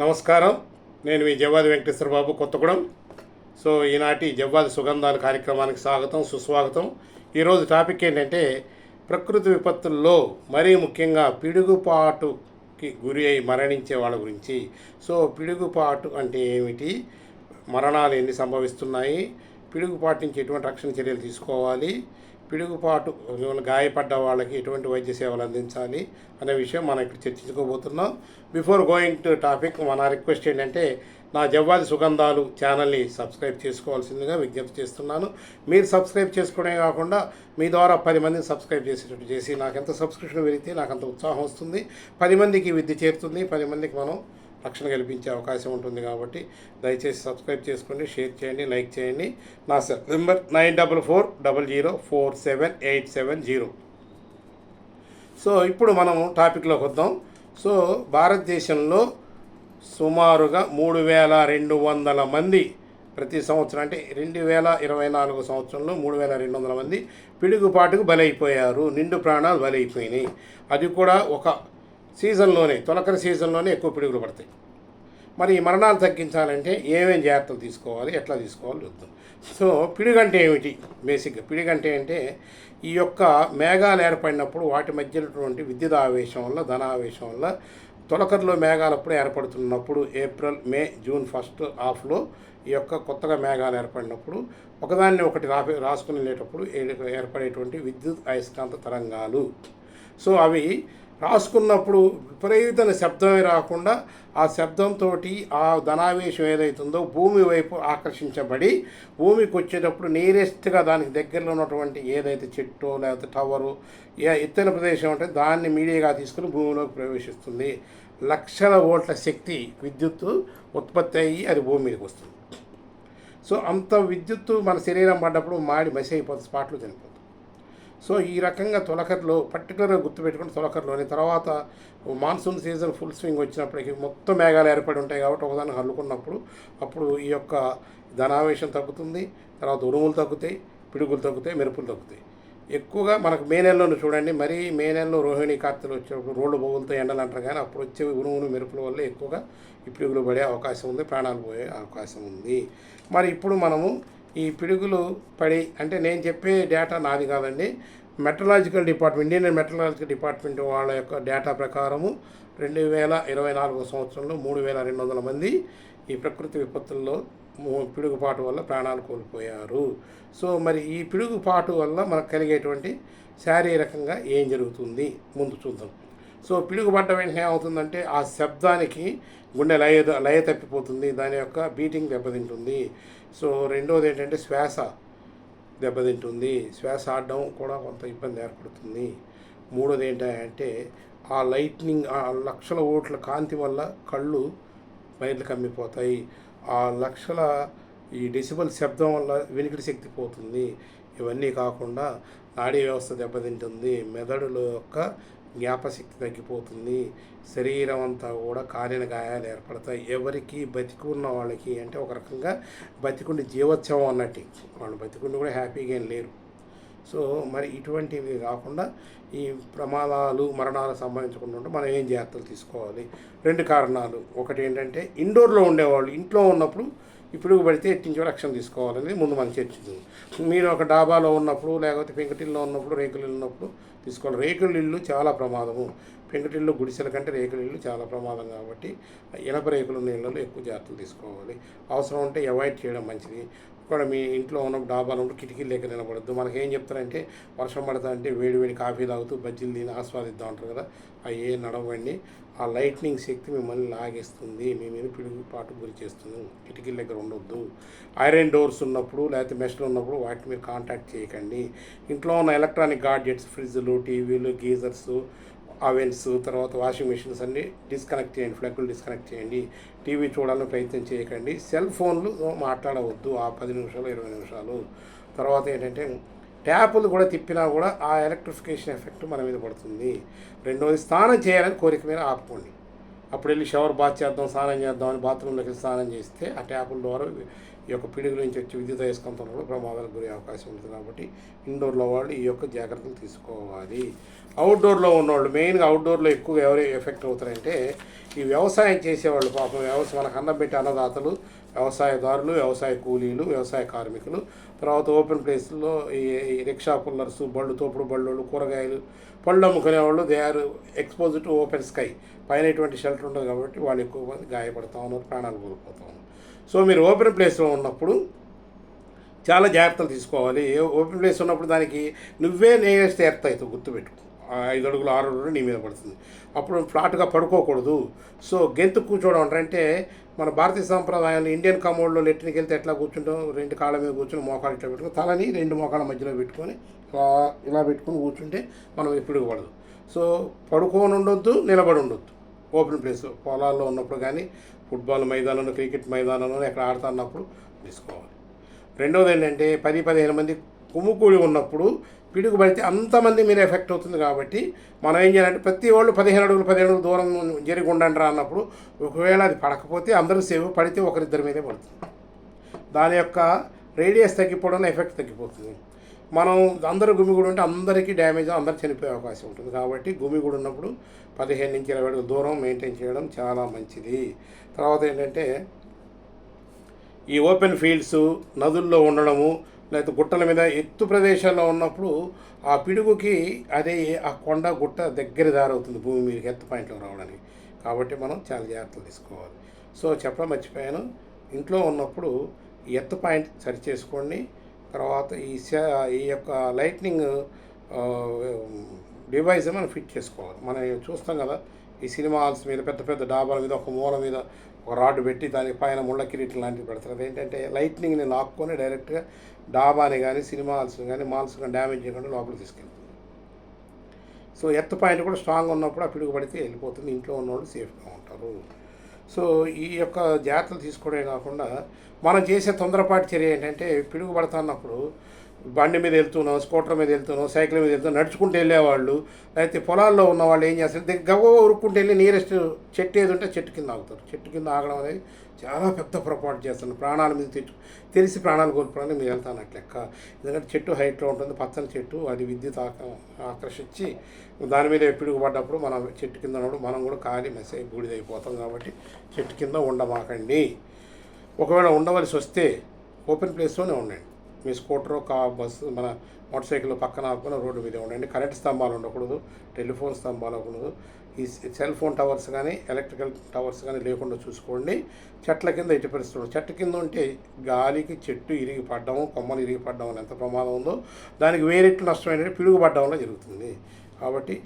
నమస్కారం. నేను మీ జవ్వాది వెంకటేశ్వర బాబు కొత్తగూడెం. సో ఈనాటి జవ్వాది సుగంధాల కార్యక్రమానికి స్వాగతం సుస్వాగతం. ఈరోజు టాపిక్ ఏంటంటే ప్రకృతి విపత్తుల్లో మరీ ముఖ్యంగా పిడుగుపాటుకి గురి అయి మరణించే వాళ్ళ గురించి. సో పిడుగుపాటు అంటే ఏమిటి? మరణాలు ఎన్ని సంభవిస్తున్నాయి? పిడుగుపాటు నుంచి ఎటువంటి రక్షణ చర్యలు తీసుకోవాలి. పిడుగుపాటు గాయపడ్డ వాళ్ళకి ఎటువంటి వైద్య సేవలు అందించాలి అనే విషయం మనం ఇక్కడ చర్చించుకోబోతున్నాం. బిఫోర్ గోయింగ్ టు టాపిక్ మన రిక్వెస్ట్ ఏంటంటే నా జవ్వాది సుగంధాలు ఛానల్ని సబ్స్క్రైబ్ చేసుకోవాల్సిందిగా విజ్ఞప్తి చేస్తున్నాను. మీరు సబ్స్క్రైబ్ చేసుకోవడమే కాకుండా మీ ద్వారా పది మందిని సబ్స్క్రైబ్ చేసేటట్టు చేసి నాకు ఎంత సబ్స్క్రిప్షన్ పెరిగితే నాకు అంత ఉత్సాహం వస్తుంది. పది మందికి విద్య చేరుతుంది. పది మందికి మనం రక్షణ కల్పించే అవకాశం ఉంటుంది కాబట్టి దయచేసి సబ్స్క్రైబ్ చేసుకోండి షేర్ చేయండి లైక్ చేయండి. నా cell number nine double four double zero four seven eight seven zero. So ఇప్పుడు మనం టాపిక్లోకి వద్దాం. సో భారతదేశంలో సుమారుగా మూడు వేల రెండు వందల మంది ప్రతి సంవత్సరం అంటే రెండు వేల ఇరవై నాలుగు సంవత్సరంలో మూడు వేల రెండు వందల మంది పిడుగుపాటుకు బలైపోయారు నిండు ప్రాణాలు బలైపోయినాయి. అది కూడా ఒక సీజన్లోనే తొలకరి సీజన్లోనే ఎక్కువ పిడుగులు పడతాయి. మరి ఈ మరణాలు తగ్గించాలంటే ఏమేమి జాగ్రత్తలు తీసుకోవాలి ఎట్లా తీసుకోవాలి చూద్దాం. సో పిడుగంటే ఏమిటి? బేసిక్గా పిడుగంటే అంటే ఈ యొక్క మేఘాలు ఏర్పడినప్పుడు వాటి మధ్యనటువంటి విద్యుత్ ఆవేశం వల్ల ధనావేశం వల్ల తొలకరిలో మేఘాలు అప్పుడు ఏర్పడుతున్నప్పుడు ఏప్రిల్ మే జూన్ ఫస్ట్ హాఫ్లో ఈ యొక్క కొత్తగా మేఘాలు ఏర్పడినప్పుడు ఒకదాన్ని ఒకటి రా రాసుకుని వెళ్ళేటప్పుడు ఏర్పడేటువంటి విద్యుత్ అయస్కాంత తరంగాలు. సో అవి రాసుకున్నప్పుడు విపరీతమైన శబ్దమే రాకుండా ఆ శబ్దంతో ఆ ధనావేశం ఏదైతుందో భూమి వైపు ఆకర్షించబడి భూమికి వచ్చేటప్పుడు నియరెస్ట్గా దానికి దగ్గరలో ఉన్నటువంటి ఏదైతే చెట్టు లేకపోతే టవరు ఎత్తైన ప్రదేశం ఉంటే దాన్ని మీడియాగా తీసుకుని భూమిలోకి ప్రవేశిస్తుంది. లక్షల ఓట్ల శక్తి విద్యుత్తు ఉత్పత్తి అయ్యి అది భూమి మీదకి వస్తుంది. సో అంత విద్యుత్తు మన శరీరం పడ్డప్పుడు మాడి మసి అయిపోతుంది స్పాట్లో చనిపోతుంది. సో ఈ రకంగా తొలకర్లో పర్టికులర్గా గుర్తుపెట్టుకుని తొలకర్లోని. తర్వాత మాన్సూన్ సీజన్ ఫుల్ స్వింగ్ వచ్చినప్పటికీ మొత్తం మేఘాలు ఏర్పడి ఉంటాయి కాబట్టి ఒకదాన్ని హల్లుకున్నప్పుడు అప్పుడు ఈ యొక్క ధనావేశం తగ్గుతుంది తర్వాత ఉరుములు తగ్గుతాయి పిడుగులు తగ్గుతాయి మెరుపులు తగ్గుతాయి. ఎక్కువగా మనకు మే నెలలో చూడండి మరీ మే నెలలో రోహిణి కార్తెలు వచ్చేటప్పుడు రోడ్లు బొగులతో ఎండలు అంటారు కానీ అప్పుడు వచ్చే ఉరుములు మెరుపుల వల్ల ఎక్కువగా ఈ పిడుగులు పడే అవకాశం ఉంది ప్రాణాలు పోయే అవకాశం ఉంది. మరి ఇప్పుడు మనము ఈ పిడుగులు పడి అంటే నేను చెప్పే డేటా నాది కాదండి meteorological department Indian meteorological department వాళ్ళ యొక్క డేటా ప్రకారము రెండు వేల ఇరవై నాలుగో సంవత్సరంలో మూడు వేల రెండు వందల మంది ఈ ప్రకృతి విపత్తుల్లో పిడుగుపాటు వల్ల ప్రాణాలు కోల్పోయారు. సో మరి ఈ పిడుగుపాటు వల్ల మనకు కలిగేటువంటి శారీరకంగా ఏం జరుగుతుంది? ముందు చూద్దాం. సో పిడుగుపడ్డ వెంటనే ఏమవుతుందంటే ఆ శబ్దానికి గుండె లయ లయ తప్పిపోతుంది దాని యొక్క బీటింగ్ దెబ్బతింటుంది. సో రెండోది ఏంటంటే శ్వాస దెబ్బతింటుంది. శ్వాస ఆడడం కూడా కొంత ఇబ్బంది ఏర్పడుతుంది. మూడోది ఏంటంటే ఆ లైట్నింగ్ ఆ లక్షల ఓట్ల కాంతి వల్ల కళ్ళు బయర్లు కమ్మిపోతాయి. ఆ లక్షల ఈ డెసిబల్ శబ్దం వల్ల వినికిడి శక్తి పోతుంది. ఇవన్నీ కాకుండా నాడీ వ్యవస్థ దెబ్బతింటుంది. మెదడులో యొక్క జ్ఞాపశక్తి తగ్గిపోతుంది. శరీరం అంతా కూడా కాలిన గాయాలు ఏర్పడతాయి. ఎవరికి బతికున్న వాళ్ళకి అంటే ఒక రకంగా బతికుండి జీవోత్సవం అన్నట్టు వాళ్ళు బతికుండి కూడా హ్యాపీగా ఏం లేరు. సో మరి ఇటువంటివి కాకుండా ఈ ప్రమాదాలు మరణాలు సంబంధించకుండా ఉంటే మనం ఏం జాగ్రత్తలు తీసుకోవాలి? రెండు కారణాలు. ఒకటి ఏంటంటే ఇండోర్లో ఉండేవాళ్ళు ఇంట్లో ఉన్నప్పుడు ఇప్పుడు పడితే ఎట్టించో రక్షణ తీసుకోవాలని ముందు మనం చర్చించింది. మీరు ఒక డాబాలో ఉన్నప్పుడు లేకపోతే పెంకుటిల్లో ఉన్నప్పుడు రేకులు ఉన్నప్పుడు తీసుకోవాలి. రేకుల ఇల్లు చాలా ప్రమాదము. పెంకుటిల్లు గుడిసెల కంటే రేకుల ఇల్లు చాలా ప్రమాదం కాబట్టి ఇనప రేకులు ఉన్న ఇళ్ళలో ఎక్కువ జాగ్రత్తలు తీసుకోవాలి. అవసరం ఉంటే అవాయిడ్ చేయడం మంచిది. కూడా మీ ఇంట్లో ఉన్న డాబాలు ఉంటే కిటికీలు లేక నిలబడద్దు. మనకి ఏం చెప్తారంటే వర్షం పడతా అంటే వేడి వేడి కాఫీ తాగుతూ బజ్జీలు తిని ఆస్వాదిద్దాం అంటారు కదా. అవి ఏ నడవండి. ఆ లైట్నింగ్ శక్తి మిమ్మల్ని లాగేస్తుంది. మీ మీద పిడుగుపాటు గురి చేస్తుంది. కిటికీల దగ్గర ఉండొద్దు. ఐరన్ డోర్స్ ఉన్నప్పుడు లేకపోతే మెష్లు ఉన్నప్పుడు వాటిని మీరు కాంటాక్ట్ చేయకండి. ఇంట్లో ఉన్న ఎలక్ట్రానిక్ గాడ్జెట్స్ ఫ్రిడ్జ్లు టీవీలు గీజర్స్ అవెన్స్ తర్వాత వాషింగ్ మిషన్స్ అన్ని డిస్కనెక్ట్ చేయండి ఫ్లగ్లు డిస్కనెక్ట్ చేయండి. టీవీ చూడాలని ప్రయత్నం చేయకండి. సెల్ ఫోన్లు మాట్లాడవద్దు ఆ పది నిమిషాలు ఇరవై నిమిషాలు. తర్వాత ఏంటంటే ట్యాపులు కూడా తిప్పినా కూడా ఆ ఎలక్ట్రిఫికేషన్ ఎఫెక్ట్ మన మీద పడుతుంది. రెండవది స్నానం చేయాలని కోరిక మీద ఆపుకోండి. అప్పుడు వెళ్ళి షవర్ బాత్ చేద్దాం స్నానం చేద్దాం అని బాత్రూంలోకి స్నానం చేస్తే ఆ ట్యాపుల ద్వారా ఈ యొక్క పిడుగుల నుంచి వచ్చి విద్యుత్ అయస్కాంతం ప్రమాదాలకు గురే అవకాశం ఉంటుంది. కాబట్టి ఇండోర్లో వాళ్ళు ఈ యొక్క జాగ్రత్తలు తీసుకోవాలి. అవుట్డోర్లో ఉన్నవాళ్ళు మెయిన్గా అవుట్డోర్లో ఎక్కువ ఎవరు ఎఫెక్ట్ అవుతారంటే ఈ వ్యవసాయం చేసేవాళ్ళు పాపం వ్యవసాయం మనకు అన్నం పెట్టే అన్నదాతలు వ్యవసాయదారులు వ్యవసాయ కూలీలు వ్యవసాయ కార్మికులు. తర్వాత ఓపెన్ ప్లేస్లో ఈ రిక్షా పుల్లర్స్ బళ్ళు తోపుడు బళ్ళు కూరగాయలు పళ్ళు అమ్ముకునే వాళ్ళు they are expose to open sky పైన ఎటువంటి షెల్టర్ ఉండదు కాబట్టి వాళ్ళు ఎక్కువ మంది గాయపడతా ఉన్నారు ప్రాణాలు కోల్పోతా ఉన్నారు. సో మీరు ఓపెన్ ప్లేస్లో ఉన్నప్పుడు చాలా జాగ్రత్తలు తీసుకోవాలి. ఓపెన్ ప్లేస్ ఉన్నప్పుడు దానికి నువ్వే నేస్తే ఎర్త్ అవుతావు గుర్తుపెట్టుకో. ఐదు అడుగులు ఆరు అడుగులు నీ మీద పడుతుంది. అప్పుడు ఫ్లాట్గా పడుకోకూడదు. సో గెంతు కూర్చోవడం అంటే మన భారతీయ సాంప్రదాయాలు ఇండియన్ కమోడ్లో లెట్టినికి వెళ్తే ఎట్లా కూర్చుంటాం? రెండు కాళ్ళ మీద కూర్చుని మోకాలు ఇట్లా పెట్టుకుని తలని రెండు మోకాళ్ళ మధ్యలో పెట్టుకొని ఇలా ఇలా పెట్టుకుని కూర్చుంటే మనం ఎప్పుడు పడదు. సో పడుకొని ఉండొద్దు నిలబడి ఉండొద్దు. ఓపెన్ ప్లేస్ పొలాల్లో ఉన్నప్పుడు కానీ ఫుట్బాల్ మైదానంలో క్రికెట్ మైదానంలో ఎక్కడ ఆడుతున్నప్పుడు తీసుకోవాలి. రెండవది ఏంటంటే పది పదిహేను మంది కుమ్ముకూడి ఉన్నప్పుడు పిడుగు పడితే అంతమంది మీరు ఎఫెక్ట్ అవుతుంది కాబట్టి మనం ఏం చేయాలంటే ప్రతి వాళ్ళు పదిహేను అడుగులు పదిహేను అడుగులు దూరం జరిగి ఉండండి రా అన్నప్పుడు ఒకవేళ అది పడకపోతే అందరూ సేవ్ పడితే ఒకరిద్దరి మీదే పడుతుంది. దాని యొక్క రేడియస్ తగ్గిపోవడం ఎఫెక్ట్ తగ్గిపోతుంది. మనం అందరూ గుమిగూడు ఉంటే అందరికీ డ్యామేజ్ అందరు చనిపోయే అవకాశం ఉంటుంది. కాబట్టి గుమిగూడు ఉన్నప్పుడు పదిహేను నుంచి ఇరవై అడుగుల దూరం మెయింటైన్ చేయడం చాలా మంచిది. తర్వాత ఏంటంటే ఈ ఓపెన్ ఫీల్డ్స్ నదుల్లో ఉండడము లేకపోతే గుట్టల మీద ఎత్తు ప్రదేశాల్లో ఉన్నప్పుడు ఆ పిడుగుకి అదే ఆ కొండ గుట్ట దగ్గర దారవుతుంది భూమి మీదకి ఎత్తు పాయింట్లో రావడానికి. కాబట్టి మనం చాలా జాగ్రత్తలు తీసుకోవాలి. సో చెప్పడం మర్చిపోయాను. ఇంట్లో ఉన్నప్పుడు ఈ ఎత్తు పాయింట్ సరి చేసుకోండి. తర్వాత ఈ ఈ యొక్క లైట్నింగ్ డివైస్ మనం ఫిట్ చేసుకోవాలి. మనం చూస్తాం కదా ఈ సినిమా హాల్స్ మీద పెద్ద పెద్ద డాబాల మీద ఒక మూల మీద ఒక రాడ్ పెట్టి దానికి పైన ముళ్ళ కిరీటం లాంటివి పెడతారు. ఏంటంటే లైట్నింగ్ని లాక్కొని డైరెక్ట్గా డాబాని కానీ సినిమా హాల్స్ని కానీ మాల్స్ కానీ డ్యామేజ్ చేయకుండా లోపలికి తీసుకెళ్తుంది. సో ఎర్త్ పాయింట్ కూడా స్ట్రాంగ్ ఉన్నప్పుడు ఆ పిడుగు పడితే వెళ్ళిపోతుంది. ఇంట్లో ఉన్నవాళ్ళు సేఫ్గా ఉంటారు. సో ఈ యొక్క జాగ్రత్తలు తీసుకోవడమే కాకుండా మనం చేసే తొందరపాటు చర్య ఏంటంటే పిడుగు పడుతున్నప్పుడు బండి మీద వెళ్తున్నాం స్కూటర్ మీద వెళ్తున్నాం సైకిల్ మీద వెళ్తున్నాం నడుచుకుంటూ వెళ్ళేవాళ్ళు. లేకపోతే పొలాల్లో ఉన్న వాళ్ళు ఏం చేస్తారు? గవ్వ ఉరుక్కుంటూ వెళ్ళి నీరెస్ట్ చెట్టు ఏది ఉంటే చెట్టు కింద ఆగుతారు. చెట్టు కింద ఆగడం అనేది చాలా పెద్ద పొరపాటు చేస్తున్నారు ప్రాణాల మీద తెచ్చు తెలిసి ప్రాణాలు కోల్పోవడానికి మీరు వెళ్తాను అట్లెక్క ఎందుకంటే చెట్టు హైట్లో ఉంటుంది పచ్చని చెట్టు అది విద్యుత్ ఆక ఆకర్షించి దాని మీద పిడుగు పడ్డప్పుడు మనం చెట్టు కింద ఉన్నప్పుడు మనం కూడా కాలి మెసేజ్ బూడిదైపోతాం కాబట్టి చెట్టు కింద ఉండమాకండి. ఒకవేళ ఉండవలసి వస్తే ఓపెన్ ప్లేస్లోనే ఉండండి. మీ స్కూటర్ కా బస్సు మన మోటార్ సైకిల్ పక్కన ఆపుకుని రోడ్డు మీద ఉండండి. కరెంట్ స్తంభాలు ఉండకూడదు టెలిఫోన్ స్తంభాలు ఉండకూడదు. ఈ సెల్ ఫోన్ టవర్స్ కానీ ఎలక్ట్రికల్ టవర్స్ కానీ లేకుండా చూసుకోండి. చెట్ల కింద ఎట్టి పరిస్థితులు చెట్టు కింద ఉంటే గాలికి చెట్టు ఇరిగి పడ్డము కొమ్మలు ఇరిగి పడ్డం ఎంత ప్రమాదం ఉందో దానికి వేరెట్లు నష్టం ఏంటంటే పిడుగుపడ్డంలో జరుగుతుంది. కాబట్టి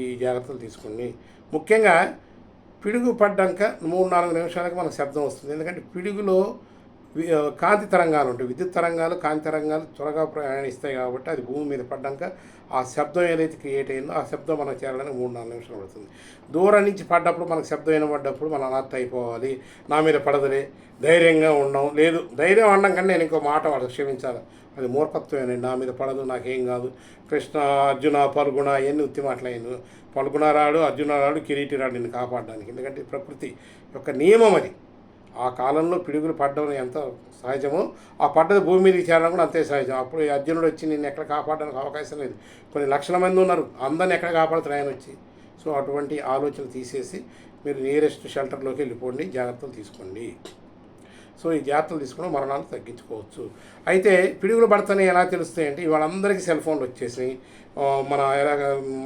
ఈ జాగ్రత్తలు తీసుకోండి. ముఖ్యంగా పిడుగు పడ్డాక మూడు నాలుగు నిమిషాలకు మనకు శబ్దం వస్తుంది. ఎందుకంటే పిడుగులో కాంతి తరంగాలు ఉంటాయి. విద్యుత్ తరంగాలు కాంతి తరంగాలు త్వరగా ప్రయాణిస్తాయి కాబట్టి అది భూమి మీద పడ్డాక ఆ శబ్దం ఏదైతే క్రియేట్ అయిందో ఆ శబ్దం మనకు చేరడానికి మూడు నాలుగు నిమిషాలు పడుతుంది. దూరం నుంచి పడ్డప్పుడు మనకు శబ్దం వినబడ్డప్పుడు మనం అనర్థ అయిపోవాలి. నా మీద పడదులే ధైర్యంగా ఉండడం లేదు ధైర్యం అనడం కంటే నేను ఇంకో మాట వాడు క్షమించాలి. అది మూర్ఖత్వమేనండి. నా మీద పడదు నాకేం కాదు. కృష్ణ అర్జున పల్గుణ ఇవన్నీ ఉత్తి మాటలయ్యాను పల్గుణ రాడు అర్జున రాడు కిరీటి రాడు నిన్ను కాపాడడానికి. ఎందుకంటే ప్రకృతి యొక్క నియమం అది. ఆ కాలంలో పిడుగులు పడ్డం ఎంత సహజమో. ఆ పడ్డది భూమి మీదకి చేరడం కూడా అంతే సహజం. అప్పుడు ఈ అర్జునుడు వచ్చి నేను ఎక్కడ కాపాడడానికి అవకాశం లేదు. కొన్ని లక్షల మంది ఉన్నారు. అందరిని ఎక్కడ కాపాడుతారు ఆయన వచ్చి? సో అటువంటి ఆలోచన తీసేసి మీరు నియరెస్ట్ షెల్టర్లోకి వెళ్ళిపోండి. జాగ్రత్తలు తీసుకోండి. సో ఈ జాగ్రత్తలు తీసుకుని మరణాలు తగ్గించుకోవచ్చు. అయితే పిడుగులు పడతాయి ఎలా తెలుస్తాయంటే వాళ్ళందరికీ సెల్ ఫోన్లు వచ్చేసినాయి. మన ఎలాగ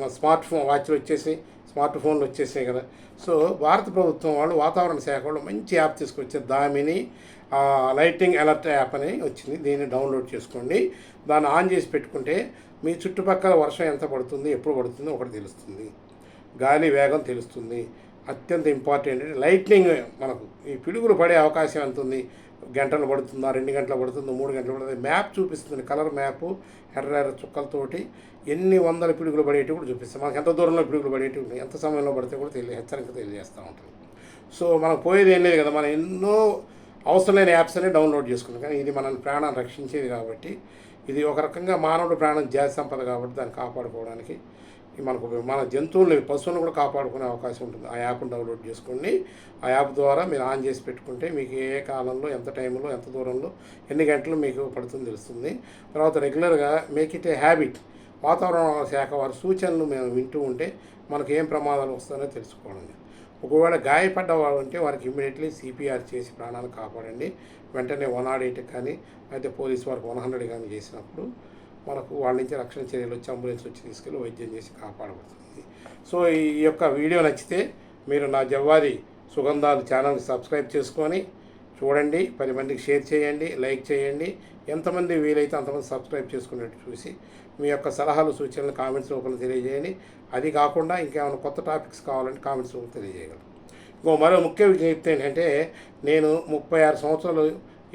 స్మార్ట్ ఫోన్ వాచ్లు వచ్చేసి స్మార్ట్ ఫోన్లు వచ్చేసాయి కదా. సో భారత ప్రభుత్వం వాళ్ళు వాతావరణ శాఖ వాళ్ళు మంచి యాప్ తీసుకొచ్చారు. దామిని లైటింగ్ అలర్ట్ యాప్ అని వచ్చింది. దీన్ని డౌన్లోడ్ చేసుకోండి. దాన్ని ఆన్ చేసి పెట్టుకుంటే మీ చుట్టుపక్కల వర్షం ఎంత పడుతుంది ఎప్పుడు పడుతుందో ఒకటి తెలుస్తుంది. గాలి వేగం తెలుస్తుంది. అత్యంత ఇంపార్టెంట్. లైట్నింగ్ మనకు ఈ పిడుగులు పడే అవకాశం ఎంత ఉంది? గంటలు పడుతుందా? రెండు గంటలు పడుతుందో? మూడు గంటలు పడుతుంది? మ్యాప్ చూపిస్తుంది. కలర్ మ్యాప్ ఎర్ర ఎర్ర చుక్కలతోటి ఎన్ని వందల పిడుగులు పడేటివి కూడా చూపిస్తాం మనకు ఎంత దూరంలో పిడుగులు పడేటివి ఎంత సమయంలో పడితే కూడా తెలియ హెచ్చరిక తెలియజేస్తూ ఉంటుంది సో మనకు పోయేది ఏం లేదు కదా? మనం ఎన్నో అవసరమైన యాప్స్ అన్ని డౌన్లోడ్ చేసుకున్నాం. కానీ ఇది మనల్ని ప్రాణాన్ని రక్షించేది కాబట్టి ఇది ఒక రకంగా మానవుడు ప్రాణం జాతి సంపద కాబట్టి దాన్ని కాపాడుకోవడానికి మనకు మన జంతువులని పశువులను కూడా కాపాడుకునే అవకాశం ఉంటుంది. ఆ యాప్ను డౌన్లోడ్ చేసుకోండి. ఆ యాప్ ద్వారా మీరు ఆన్ చేసి పెట్టుకుంటే మీకు ఏ కాలంలో ఎంత టైంలో ఎంత దూరంలో ఎన్ని గంటలు మీకు పడుతుంది తెలుస్తుంది. తర్వాత రెగ్యులర్గా మేక్ ఇట్ ఏ హ్యాబిట్. వాతావరణ శాఖ వారి సూచనలు మేము వింటూ ఉంటే మనకు ఏం ప్రమాదాలు వస్తాయో తెలుసుకోవడం ఒకవేళ గాయపడ్డ వాళ్ళు ఉంటే వారికి ఇమ్మీడియట్లీ సిపిఆర్ చేసి ప్రాణాలు కాపాడండి. వెంటనే వన్ నాట్ ఎయిట్ కానీ అయితే పోలీస్ వారికి వన్ హండ్రెడ్ కానీ చేసినప్పుడు మనకు వాళ్ళ నుంచి రక్షణ చర్యలు వచ్చి అంబులెన్స్ వచ్చి తీసుకెళ్ళి వైద్యం చేసి కాపాడబడుతుంది. సో ఈ యొక్క వీడియో నచ్చితే మీరు నా జవ్వాది సుగంధాలు ఛానల్ని సబ్స్క్రైబ్ చేసుకొని చూడండి పది మందికి షేర్ చేయండి లైక్ చేయండి. ఎంతమంది వీలైతే అంతమంది సబ్స్క్రైబ్ చేసుకునేట్టు చూసి మీ యొక్క సలహాలు సూచనలు కామెంట్స్ రూపంలో తెలియజేయండి. అది కాకుండా ఇంకేమైనా కొత్త టాపిక్స్ కావాలంటే కామెంట్స్ రూపంలో తెలియజేయగలరు ఇంకో మరో ముఖ్య విజ్ఞప్తి ఏంటంటే నేను ముప్పై ఆరు సంవత్సరాలు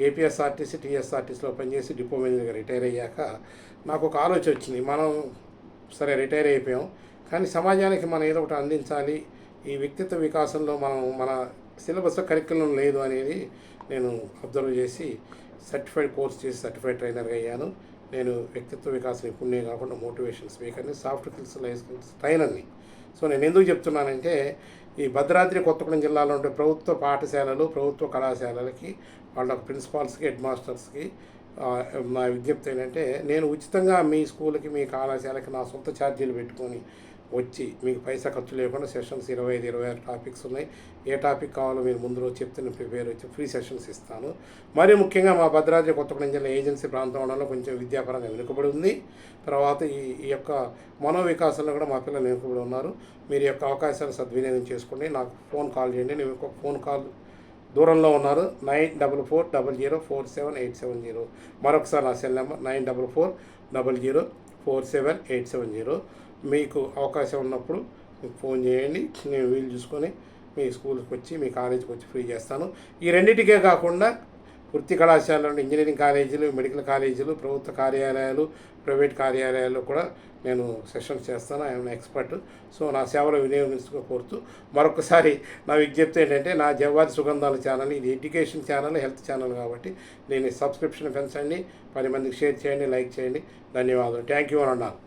ఏపీఎస్ఆర్టీసీ టీఎస్ఆర్టీసీలో పనిచేసి డిపో మేనేజర్గా రిటైర్ అయ్యాక నాకు ఒక ఆలోచన వచ్చింది. మనం సరే రిటైర్ అయిపోయాం. కానీ సమాజానికి మనం ఏదో ఒకటి అందించాలి. ఈ వ్యక్తిత్వ వికాసంలో మనం మన సిలబస్ కరికులం లేదు అనేది నేను అబ్జర్వ్ చేసి సర్టిఫైడ్ కోర్స్ చేసి సర్టిఫైడ్ ట్రైనర్గా అయ్యాను. నేను వ్యక్తిత్వ వికాసం ఇప్పుడునే కాకుండా మోటివేషన్ స్పీకర్ని సాఫ్ట్ స్కిల్స్ లైఫ్ స్కిల్స్ ట్రైనర్ని. సో నేను ఎందుకు చెప్తున్నానంటే ఈ భద్రాద్రి కొత్తగూడెం జిల్లాలో ఉండే ప్రభుత్వ పాఠశాలలు ప్రభుత్వ కళాశాలలకి వాళ్ళ ప్రిన్సిపాల్స్కి హెడ్ మాస్టర్స్కి నా విజ్ఞప్తి ఏంటంటే నేను ఉచితంగా మీ స్కూల్కి మీ కళాశాలకి నా సొంత ఛార్జీలు పెట్టుకొని వచ్చి మీకు పైసా ఖర్చు లేకుండా సెషన్స్ ఇరవై ఐదు ఇరవై ఆరు టాపిక్స్ ఉన్నాయి. ఏ టాపిక్ కావాలో మీరు ముందు రోజు చెప్తే నేను ప్రిపేర్ వచ్చి ఫ్రీ సెషన్స్ ఇస్తాను. మరీ ముఖ్యంగా మా భద్రాద్రి కొత్తగూడెం జిల్లా ఏజెన్సీ ప్రాంతం ఉండడంలో కొంచెం విద్యాపరంగా వెనుకబడి ఉంది. తర్వాత ఈ ఈ యొక్క మనోవికాసంలో కూడా మా పిల్లలు వెనుకబడి ఉన్నారు. మీరు యొక్క అవకాశాలు సద్వినియోగం చేసుకోండి. నాకు ఫోన్ కాల్ చేయండి. నేను ఒక ఫోన్ కాల్ దూరంలో ఉన్నారు. Nine double four double zero four seven eight seven zero. మరొకసారి నా cell number nine double four double zero four seven eight seven zero. మీకు అవకాశం ఉన్నప్పుడు మీకు ఫోన్ చేయండి. నేను వీలు చూసుకొని మీ స్కూల్కి వచ్చి మీ కాలేజీకి వచ్చి ఫ్రీ చేస్తాను. ఈ రెండింటికే కాకుండా వృత్తి కళాశాలలు ఇంజనీరింగ్ కాలేజీలు మెడికల్ కాలేజీలు ప్రభుత్వ కార్యాలయాలు ప్రైవేట్ కార్యాలయాల్లో కూడా నేను సెషన్స్ చేస్తాను. I'm expert. సో నా సేవలు వినియోగించుకో కోరుతూ మరొకసారి నా విజ్ఞప్తి ఏంటంటే నా జవాది సుగంధాల ఛానల్ ఇది ఎడ్యుకేషన్ ఛానల్ హెల్త్ ఛానల్ కాబట్టి నేను సబ్స్క్రిప్షన్ పెంచండి పది మందికి షేర్ చేయండి లైక్ చేయండి. ధన్యవాదాలు. థ్యాంక్ యూ అని అన్నాను.